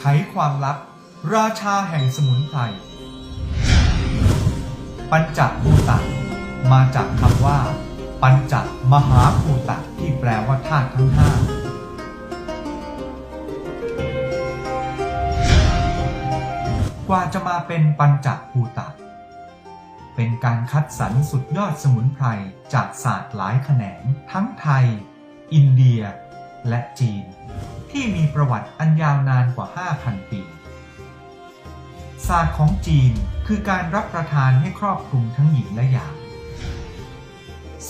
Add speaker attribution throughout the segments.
Speaker 1: ไขความลับ ราชาแห่งสมุนไพร ปัญจภูตะมาจากคำว่า ปัญจมหาภูตะที่แปลว่าธาตุทั้งห้ากว่าจะมาเป็นปัญจภูตะ เป็นการคัดสรรสุดยอดสมุนไพรจากศาสตร์หลายแขนงทั้งไทย อินเดีย และจีน ที่มีประวัติอันยาวนานกว่า 5,000 ปีศาสตร์ของจีนคือการรับประทานให้ครอบคลุมทั้งหญิงและหยาง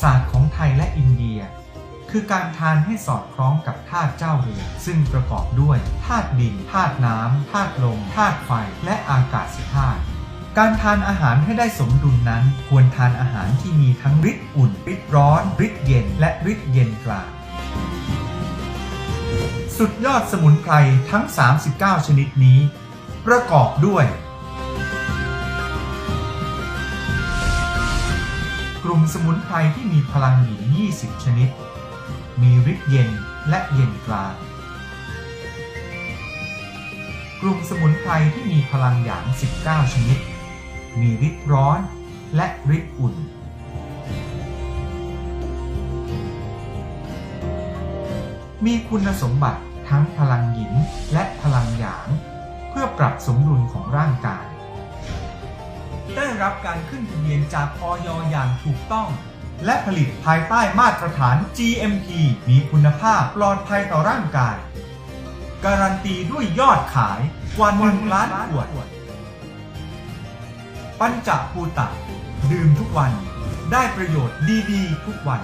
Speaker 1: ศาสตร์ของไทยและอินเดีย คือการทานให้สอดคล้องกับธาตุเจ้าเรือนซึ่งประกอบด้วยธาตุดินธาตุน้ำธาตุลมธาตุไฟและอากาศธาตุการทานอาหารให้ได้สมดุลนั้น ควรทานอาหารที่มีทั้งฤทธิ์อุ่นฤทธิ์ร้อนฤทธิ์เย็นและฤทธิ์เย็นกลาง สุดยอดสมุนไพรทั้ง 39 ชนิดนี้ ประกอบด้วย กลุ่มสมุนไพรที่มีพลังหยิน20 ชนิด มีฤทธิ์เย็นและเย็นกลาง กลุ่มสมุนไพรที่มีพลังหยาง 19 ชนิด มีฤทธิ์ร้อนและฤทธิ์อุ่น มีคุณสมบัติทั้งพลังหยินและพลังหยาง เพื่อปรับสมดุลของร่างกาย ได้รับการขึ้นทะเบียนจากออยอย่างถูกต้อง และผลิตภายใต้มาตรฐาน GMP มีคุณภาพปลอดภัยต่อร่างกาย การันตีด้วยยอดขายกว่า1ล้านขวด ปัญจภูตะ ดื่มทุกวัน ได้ประโยชน์ดี ๆ ทุกวัน